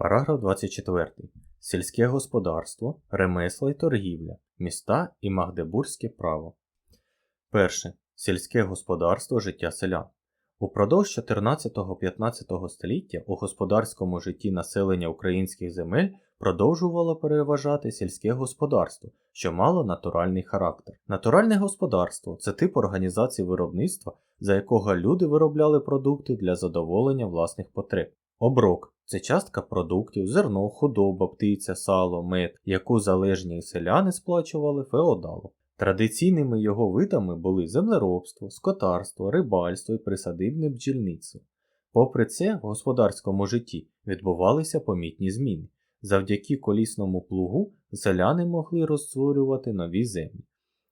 Параграф 24. Сільське господарство, ремесла й торгівля, міста і магдебурзьке право. Перше. Сільське господарство життя селян. Упродовж 14-15 століття у господарському житті населення українських земель продовжувало переважати сільське господарство, що мало натуральний характер. Натуральне господарство це тип організації виробництва, за якого люди виробляли продукти для задоволення власних потреб. Оброк це частка продуктів, зерно, худоба, птиця, сало, мед, яку залежні селяни сплачували феодалу. Традиційними його видами були землеробство, скотарство, рибальство і присадибне бджільництво. Попри це, в господарському житті відбувалися помітні зміни. Завдяки колісному плугу селяни могли розтворювати нові землі.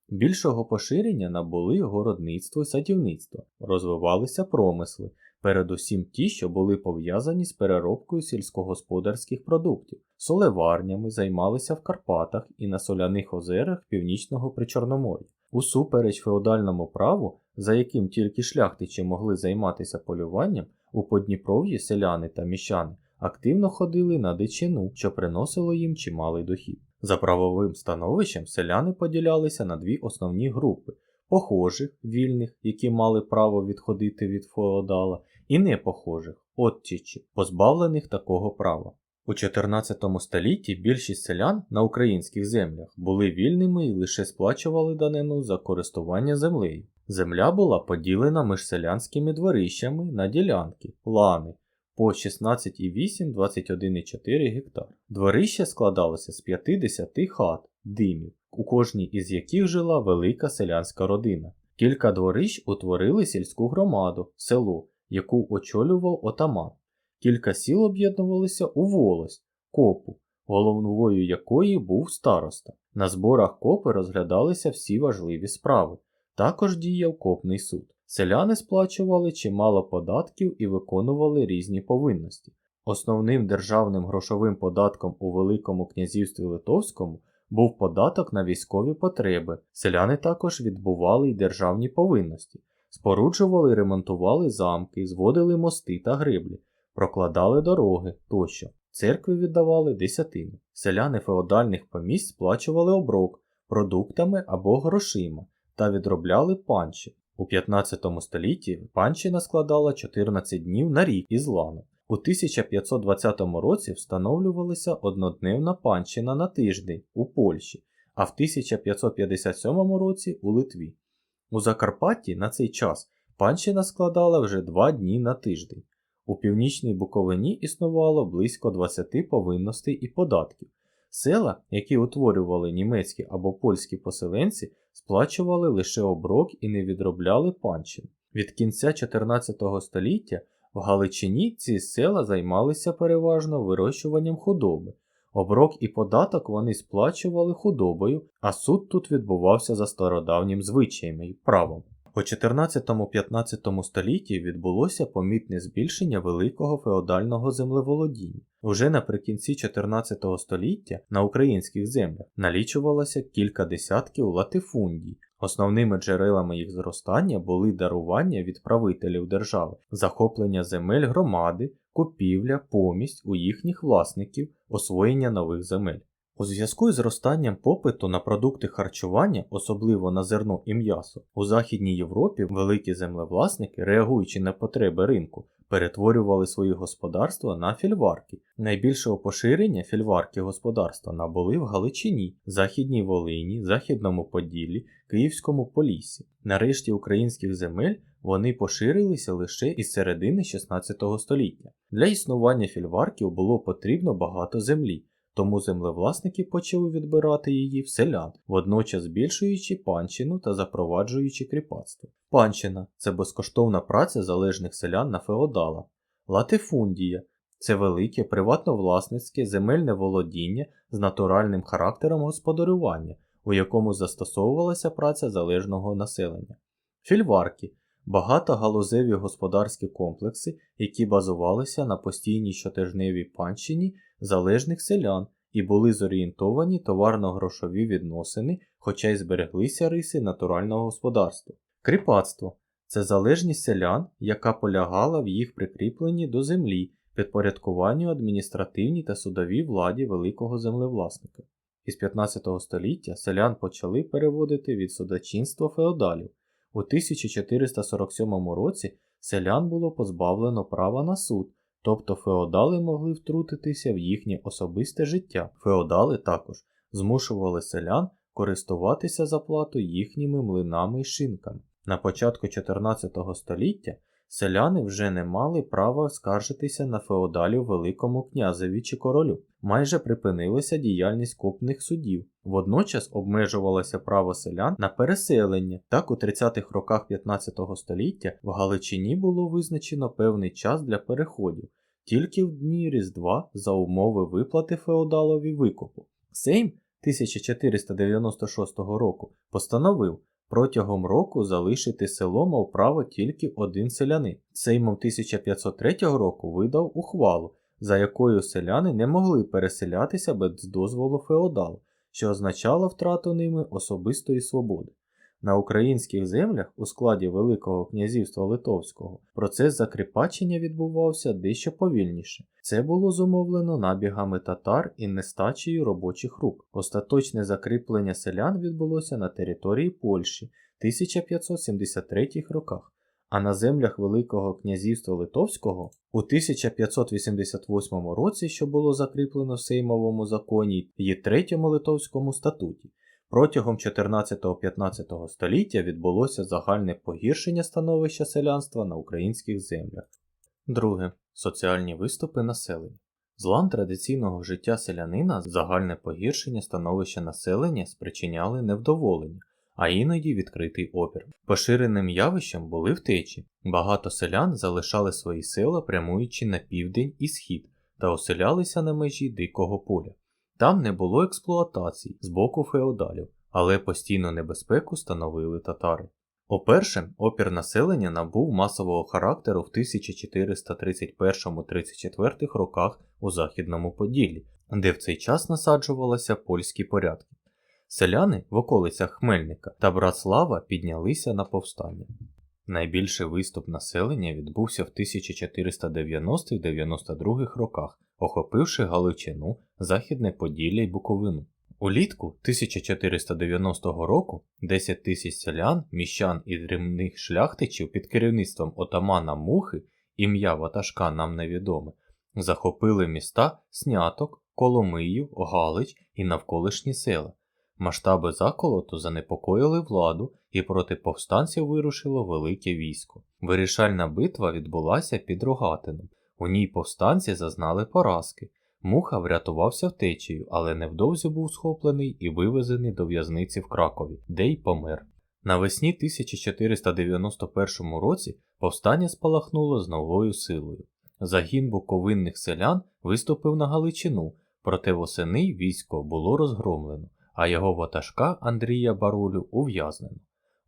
Більшого поширення набули городництво і садівництво, розвивалися промисли, передусім ті, що були пов'язані з переробкою сільськогосподарських продуктів. Солеварнями займалися в Карпатах і на соляних озерах Північного Причорномор'я. Усупереч феодальному праву, за яким тільки шляхтичі могли займатися полюванням, у Подніпров'ї селяни та міщани активно ходили на дичину, що приносило їм чималий дохід. За правовим становищем селяни поділялися на дві основні групи похожих, вільних, які мали право відходити від феодала, і непохожих, оттічі, позбавлених такого права. У 14 столітті більшість селян на українських землях були вільними і лише сплачували данину за користування землею. Земля була поділена між селянськими дворищами на ділянки, лани по 16,8 21,4 гектар. Дворище складалося з 50 хат, димів, у кожній із яких жила велика селянська родина. Кілька дворищ утворили сільську громаду, село, яку очолював отаман. Кілька сіл об'єднувалися у волость, копу, головною якої був староста. На зборах копи розглядалися всі важливі справи. Також діяв копний суд. Селяни сплачували чимало податків і виконували різні повинності. Основним державним грошовим податком у Великому князівстві Литовському був податок на військові потреби. Селяни також відбували й державні повинності, споруджували і ремонтували замки, зводили мости та гриблі, прокладали дороги тощо. Церкви віддавали десятину. Селяни феодальних помість сплачували оброк продуктами або грошима та відробляли панчі. У 15 столітті панщина складала 14 днів на рік із лану. У 1520 році встановлювалася однодневна панщина на тиждень у Польщі, а в 1557 році у Литві. У Закарпатті на цей час панщина складала вже 2 дні на тиждень. У північній Буковині існувало близько 20 повинностей і податків. Села, які утворювали німецькі або польські поселенці, сплачували лише оброк і не відробляли панчин. Від кінця 14 століття в Галичині ці села займалися переважно вирощуванням худоби. Оброк і податок вони сплачували худобою, а суд тут відбувався за стародавнім звичаями і правом. У 14-15 столітті відбулося помітне збільшення великого феодального землеволодіння. Уже наприкінці 14 століття на українських землях налічувалося кілька десятків латифундій. Основними джерелами їх зростання були дарування від правителів держави, захоплення земель громади, купівля, помість у їхніх власників, освоєння нових земель. У зв'язку із зростанням попиту на продукти харчування, особливо на зерно і м'ясо, у Західній Європі великі землевласники, реагуючи на потреби ринку, перетворювали свої господарства на фільварки. Найбільшого поширення фільварки господарства набули в Галичині, Західній Волині, Західному Поділлі, Київському Поліссі. Нарешті українських земель вони поширилися лише із середини 16 століття. Для існування фільварків було потрібно багато землі тому землевласники почали відбирати її в селян, водночас збільшуючи панщину та запроваджуючи кріпацтво. Панщина це безкоштовна праця залежних селян на феодала, латифундія це велике приватновласницьке земельне володіння з натуральним характером господарювання, у якому застосовувалася праця залежного населення, фільварки. Багатогалузеві господарські комплекси, які базувалися на постійній щотижневій панщині залежних селян і були зорієнтовані товарно-грошові відносини, хоча й збереглися риси натурального господарства. Кріпацтво це залежність селян, яка полягала в їх прикріпленні до землі підпорядкуванню адміністративній та судовій владі великого землевласника. Із 15 століття селян почали переводити від судочинства феодалів. У 1447 році селян було позбавлено права на суд, тобто феодали могли втрутитися в їхнє особисте життя. Феодали також змушували селян користуватися за плату їхніми млинами й шинками. На початку 14 століття селяни вже не мали права скаржитися на феодалів Великому князеві чи королю. Майже припинилася діяльність купних судів. Водночас обмежувалося право селян на переселення. Так, у 30-х роках 15 століття в Галичині було визначено певний час для переходів, тільки в дні Різдва за умови виплати феодалові викупу. Сейм 1496 року постановив протягом року залишити село мав право тільки один селянин. Сеймом 1503 року видав ухвалу, за якою селяни не могли переселятися без дозволу феодал, що означало втрату ними особистої свободи. На українських землях у складі Великого князівства Литовського процес закріпачення відбувався дещо повільніше. Це було зумовлено набігами татар і нестачею робочих рук. Остаточне закріплення селян відбулося на території Польщі 1573 роках, а на землях Великого князівства Литовського у 1588 році, що було закріплено в Сеймовому законі і третьому Литовському статуті. Протягом 14-15 століття відбулося загальне погіршення становища селянства на українських землях. Друге. Соціальні виступи населення. Злам традиційного життя селянина загальне погіршення становища населення спричиняли невдоволення, а іноді відкритий опір. Поширеним явищем були втечі. Багато селян залишали свої села, прямуючи на південь і схід, та оселялися на межі дикого поля. Там не було експлуатацій з боку феодалів, але постійну небезпеку становили татари. Уперше опір населення набув масового характеру в 1431-34 роках у Західному Поділлі, де в цей час насаджувалися польські порядки. Селяни в околицях Хмельника та Братслава піднялися на повстання. Найбільший виступ населення відбувся в 1490-92 роках, охопивши Галичину, Західне Поділля й Буковину. Улітку 1490 року 10 тисяч селян, міщан і дрібних шляхтичів під керівництвом отамана Мухи, ім'я ватажка нам невідоме, захопили міста Сняток, Коломиїв, Галич і навколишні села. Масштаби заколоту занепокоїли владу і проти повстанців вирушило велике військо. Вирішальна битва відбулася під Рогатином. У ній повстанці зазнали поразки. Муха врятувався втечею, але невдовзі був схоплений і вивезений до в'язниці в Кракові, де й помер. Навесні 1491 році повстання спалахнуло з новою силою. Загін буковинних селян виступив на Галичину, проте восени військо було розгромлено, а його ватажка Андрія Барулю ув'язнено.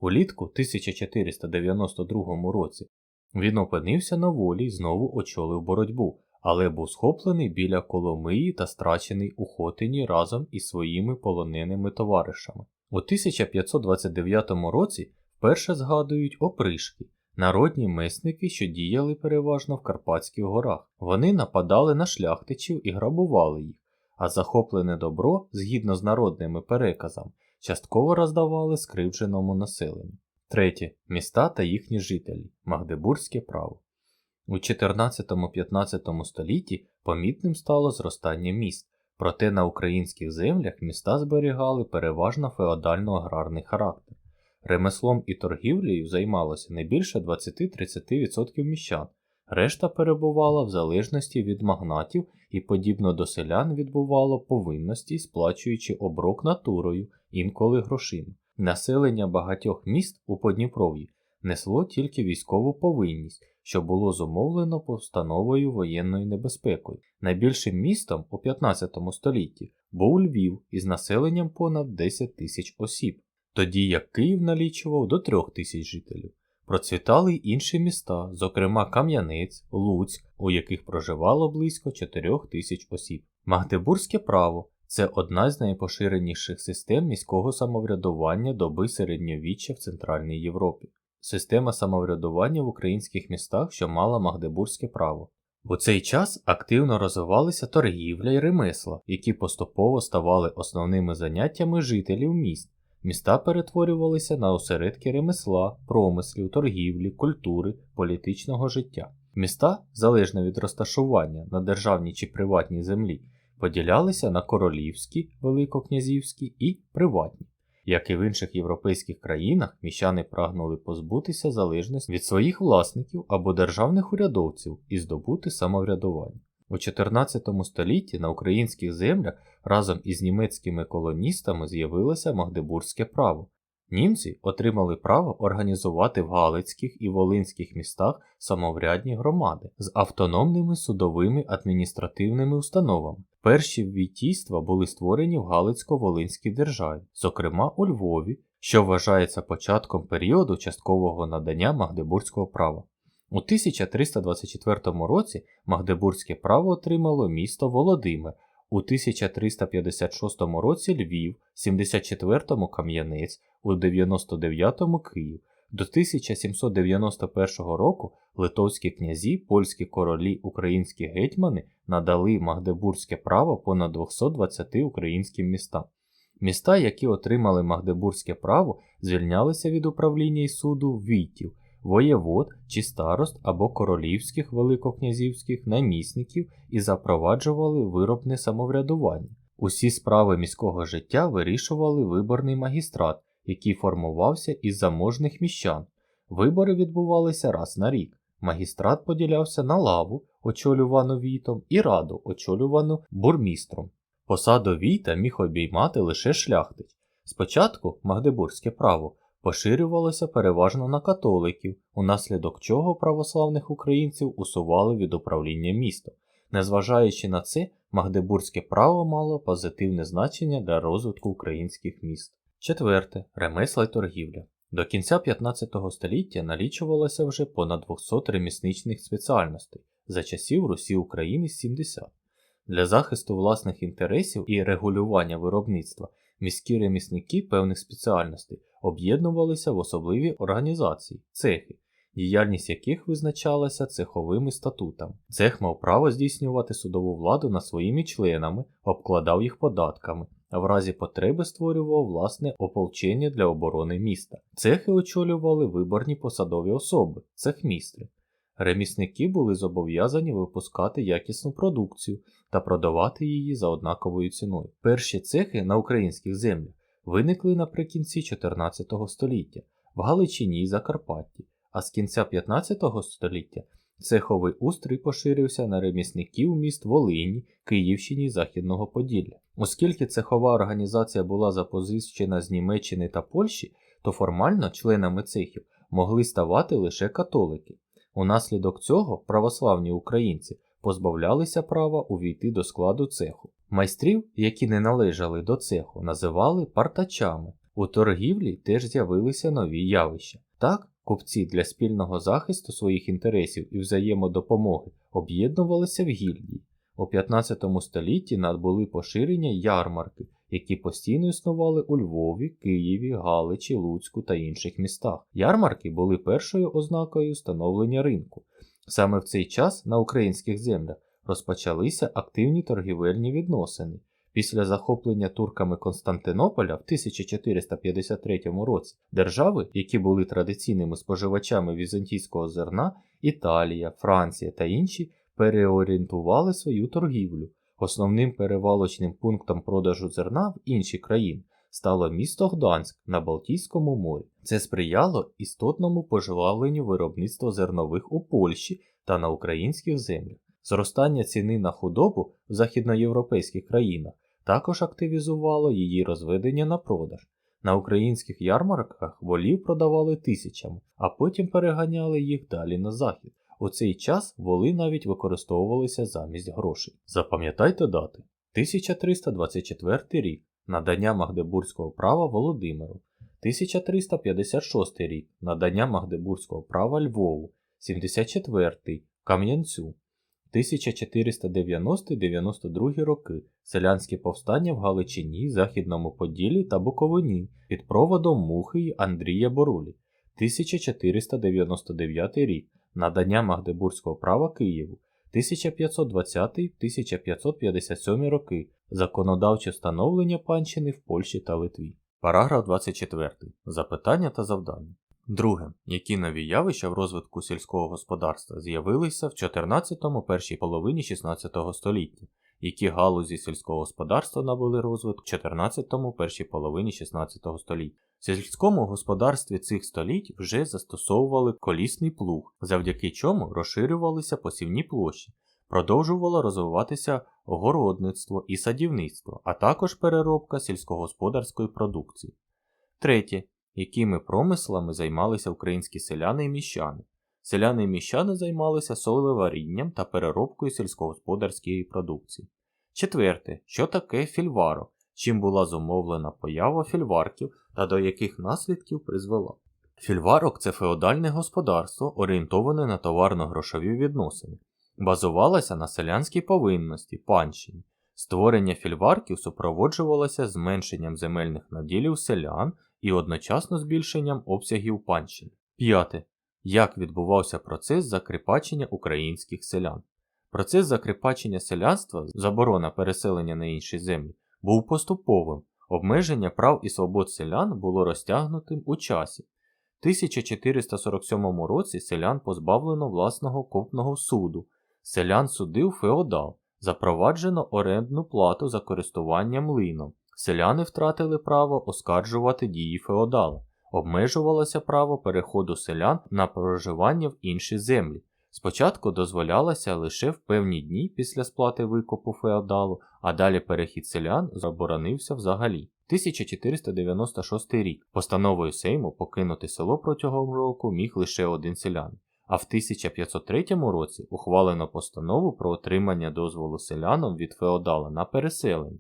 Улітку 1492 році він опинився на волі і знову очолив боротьбу, але був схоплений біля Коломиї та страчений у Хотині разом із своїми полоненими товаришами. У 1529 році вперше згадують опришки, народні месники, що діяли переважно в Карпатських горах. Вони нападали на шляхтичів і грабували їх, а захоплене добро, згідно з народними переказами, частково роздавали скривдженому населенню. Третє. Міста та їхні жителі. Магдебурзьке право. У 14-15 столітті помітним стало зростання міст, проте на українських землях міста зберігали переважно феодально-аграрний характер. Ремеслом і торгівлею займалося не більше 20-30% міщан, решта перебувала в залежності від магнатів і, подібно до селян, відбувало повинності, сплачуючи оброк натурою, інколи грошима. Населення багатьох міст у Подніпров'ї несло тільки військову повинність, що було зумовлено постановою воєнною небезпекою. Найбільшим містом у 15 столітті був Львів із населенням понад 10 тисяч осіб, тоді як Київ налічував до 3 тисяч жителів. Процвітали й інші міста, зокрема Кам'янець, Луцьк, у яких проживало близько 4 тисяч осіб. Магдебурзьке право це одна з найпоширеніших систем міського самоврядування доби середньовіччя в Центральній Європі. Система самоврядування в українських містах, що мала магдебурзьке право. У цей час активно розвивалися торгівля і ремесла, які поступово ставали основними заняттями жителів міст. Міста перетворювалися на осередки ремесла, промислів, торгівлі, культури, політичного життя. Міста, залежно від розташування на державній чи приватній землі, поділялися на королівські, великокнязівські і приватні. Як і в інших європейських країнах, міщани прагнули позбутися залежності від своїх власників або державних урядовців і здобути самоврядування. У 14 столітті на українських землях разом із німецькими колоністами з'явилося Магдебурзьке право. Німці отримали право організувати в Галицьких і Волинських містах самоврядні громади з автономними судовими адміністративними установами. Перші вітійства були створені в Галицько-Волинській державі, зокрема у Львові, що вважається початком періоду часткового надання Магдебурзького права. У 1324 році Магдебурзьке право отримало місто Володимир, у 1356 році Львів, 74-му Кам'янець, у 99-му Київ. До 1791 року литовські князі, польські королі, українські гетьмани надали Магдебурзьке право понад 220 українським містам. Міста, які отримали Магдебурзьке право, звільнялися від управління і суду війтів, воєвод чи старост або королівських великокнязівських намісників і запроваджували виробне самоврядування. Усі справи міського життя вирішували виборний магістрат, який формувався із заможних міщан. Вибори відбувалися раз на рік. Магістрат поділявся на лаву, очолювану війтом, і раду, очолювану бурмістром. Посаду війта міг обіймати лише шляхтич. Спочатку Магдебурзьке право поширювалося переважно на католиків, унаслідок чого православних українців усували від управління містом. Незважаючи на це, Магдебурзьке право мало позитивне значення для розвитку українських міст. Четверте ремесла й торгівля. До кінця 15 століття налічувалося вже понад 200 ремісничних спеціальностей за часів Русі України 70. Для захисту власних інтересів і регулювання виробництва міські ремісники певних спеціальностей об'єднувалися в особливі організації цехи, діяльність яких визначалася цеховими статутами. Цех мав право здійснювати судову владу над своїми членами, обкладав їх податками, а в разі потреби створював власне ополчення для оборони міста. Цехи очолювали виборні посадові особи, цехмістри. Ремісники були зобов'язані випускати якісну продукцію та продавати її за однаковою ціною. Перші цехи на українських землях виникли наприкінці 14 століття в Галичині і Закарпатті, а з кінця 15 століття цеховий устрій поширився на ремісників міст Волині, Київщині і Західного Поділля. Оскільки цехова організація була запозичена з Німеччини та Польщі, то формально членами цехів могли ставати лише католики. Унаслідок цього православні українці позбавлялися права увійти до складу цеху. Майстрів, які не належали до цеху, називали партачами. У торгівлі теж з'явилися нові явища. Так, купці для спільного захисту своїх інтересів і взаємодопомоги об'єднувалися в гільдії. У 15 столітті надбули поширення ярмарки, які постійно існували у Львові, Києві, Галичі, Луцьку та інших містах. Ярмарки були першою ознакою становлення ринку. Саме в цей час на українських землях розпочалися активні торгівельні відносини. Після захоплення турками Константинополя в 1453 році держави, які були традиційними споживачами візантійського зерна, Італія, Франція та інші, переорієнтували свою торгівлю. Основним перевалочним пунктом продажу зерна в інші країни стало місто Гданськ на Балтійському морі. Це сприяло істотному пожвавленню виробництва зернових у Польщі та на українських землях. Зростання ціни на худобу в західноєвропейських країнах також активізувало її розведення на продаж. На українських ярмарках волів продавали тисячами, а потім переганяли їх далі на захід. У цей час воли навіть використовувалися замість грошей. Запам'ятайте дати: 1324 рік. Надання Магдебурзького права Володимиру, 1356 рік. Надання Магдебурзького права Львову, 74 Кам'янцю, 1490-92 роки селянські повстання в Галичині, Західному Поділі та Буковині під проводом Мухи й Андрія Борулі, 1499 рік надання Магдебурзького права Києву, 1520-1557 роки, законодавче встановлення панщини в Польщі та Литві. Параграф 24. Запитання та завдання. Друге. Які нові явища в розвитку сільського господарства з'явилися в 14-му першій половині 16 століття? Які галузі сільського господарства набули розвиток в 14-му першій половині 16 століття? В сільському господарстві цих століть вже застосовували колісний плуг, завдяки чому розширювалися посівні площі, продовжувало розвиватися городництво і садівництво, а також переробка сільськогосподарської продукції. Третє. Якими промислами займалися українські селяни і міщани? Селяни і міщани займалися солеварінням та переробкою сільськогосподарської продукції. Четверте. Що таке фільварок? Чим була зумовлена поява фільварків та до яких наслідків призвела? Фільварок це феодальне господарство, орієнтоване на товарно-грошові відносини, базувалося на селянській повинності, панщині. Створення фільварків супроводжувалося зменшенням земельних наділів селян і одночасно збільшенням обсягів панщини. П'яте. Як відбувався процес закріпачення українських селян? Процес закріпачення селянства, заборона переселення на інші землі, був поступовим. Обмеження прав і свобод селян було розтягнутим у часі. В 1447 році селян позбавлено власного копного суду. Селян судив феодал, запроваджено орендну плату за користування млином. Селяни втратили право оскаржувати дії феодала, обмежувалося право переходу селян на проживання в інші землі. Спочатку дозволялося лише в певні дні після сплати викупу феодалу, а далі перехід селян заборонився взагалі. 1496 рік постановою Сейму покинути село протягом року міг лише один селян. А в 1503 році ухвалено постанову про отримання дозволу селянам від феодала на переселення.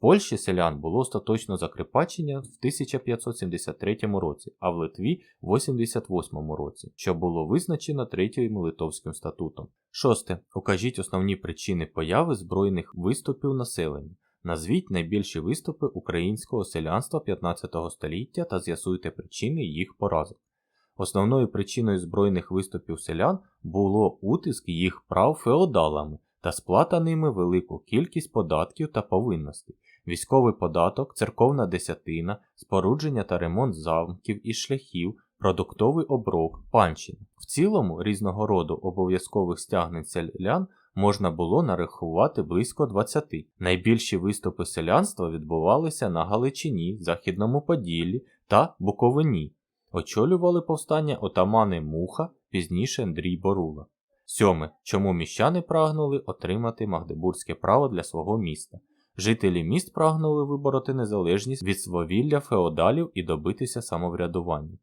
Польщі селян було остаточно закріпачення в 1573 році, а в Литві в 88 році, що було визначено третім литовським статутом. Шосте. Укажіть основні причини появи збройних виступів населення. Назвіть найбільші виступи українського селянства 15 століття та з'ясуйте причини їх поразок. Основною причиною збройних виступів селян було утиск їх прав феодалами та сплата ними велику кількість податків та повинностей, військовий податок, церковна десятина, спорудження та ремонт замків і шляхів, продуктовий оброк, панщина. В цілому різного роду обов'язкових стягнень селян можна було нарахувати близько 20. Найбільші виступи селянства відбувалися на Галичині, Західному Поділлі та Буковині. Очолювали повстання отамани Муха, пізніше Андрій Борула. Сьоме. Чому міщани прагнули отримати Магдебурзьке право для свого міста? Жителі міст прагнули вибороти незалежність від свавілля феодалів і добитися самоврядування.